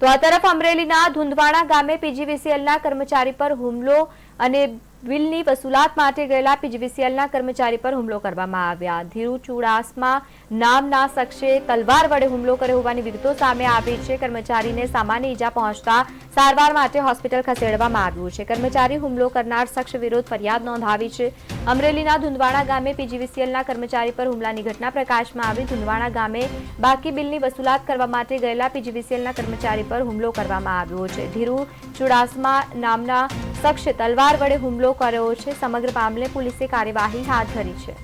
તો આ તરફ અમરેલીના ધુંધવાણા ગામે પીજીવીસીએલના કર્મચારી પર હુમલો અને બિલની વસૂલાત માટે ગયેલા પીજીવીસીએલના કર્મચારી પર હુમલો કરવામાં આવ્યા. ધીરુ ચુડાસમા નામના શખ્સે તલવાર વડે હુમલો કર્યો હોવાની વિગતો સામે આવી છે. કર્મચારીને સામાન્ય ઈજા પહોંચતા સારવાર માટે હોસ્પિટલ ખસેડવામાં આવ્યું છે. કર્મચારી હુમલો કરનાર શખ્સ વિરુદ્ધ ફરિયાદ નોંધાવી છે. અમરેલીના ધુંધવાણા ગામે પીજીવીસીએલના કર્મચારી પર હુમલાની ઘટના પ્રકાશમાં આવી. ધુંધવાણા ગામે બાકી બિલની વસૂલાત કરવા માટે ગયેલા પીજીવીસીએલના કર્મચારી પર હુમલો કરવામાં આવ્યો છે. ધીરુ ચુડાસમા નામના શખ્સે તલવાર વડે હુમલો કર્યો છે. સમગ્ર મામલે પોલીસે કાર્યવાહી હાથ ધરી છે.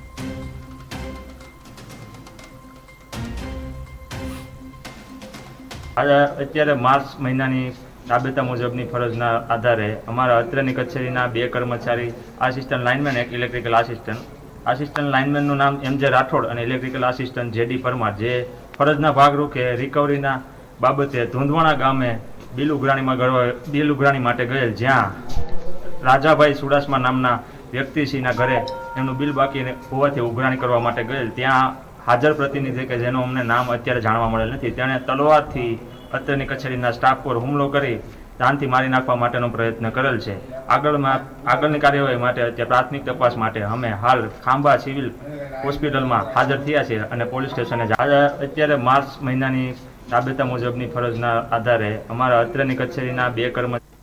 અત્યારે માર્ચ મહિનાની રાબેતા મુજબની ફરજના આધારે અમારા અત્રેની કચેરીના બે કર્મચારી, આસિસ્ટન્ટ લાઇનમેન એક ઇલેક્ટ્રિકલ આસિસ્ટન્ટ. આસિસ્ટન્ટ લાઇનમેનનું નામ એમ જે રાઠોડ અને electrical assistant J D Parmar, જે ફરજના ભાગરૂપે રિકવરીના બાબતે ધૂંધવાણા ગામે બિલ ઉઘરાણીમાં ગળવા બિલ ઉઘરાણી માટે ગયેલ જ્યાં રાજાભાઈ સુડાસમા નામના વ્યક્તિશ્રીના ઘરે. એમનું બિલ બાકી હોવાથી ઉઘરાણી કરવા માટે ગયેલ. ત્યાં હાજર પ્રતિનિધિ કે જેનું અમને નામ અત્યારે જાણવા મળેલ નથી. તેણે તલવારથી અત્યારની કચેરીના સ્ટાફ પર હુમલો કરી જાનથી મારી નાખવા માટેનો પ્રયત્ન કરેલ છે. આગળમાં આગળની કાર્યવાહી માટે અત્યારે પ્રાથમિક તપાસ માટે અમે હાલ ખાંભા સિવિલ હોસ્પિટલમાં હાજર થયા છીએ અને પોલીસ સ્ટેશને અત્યારે માર્ચ મહિનાની રાબેતા મુજબની ફરજના આધારે અમારા અત્રેની કચેરીના બે કર્મચારી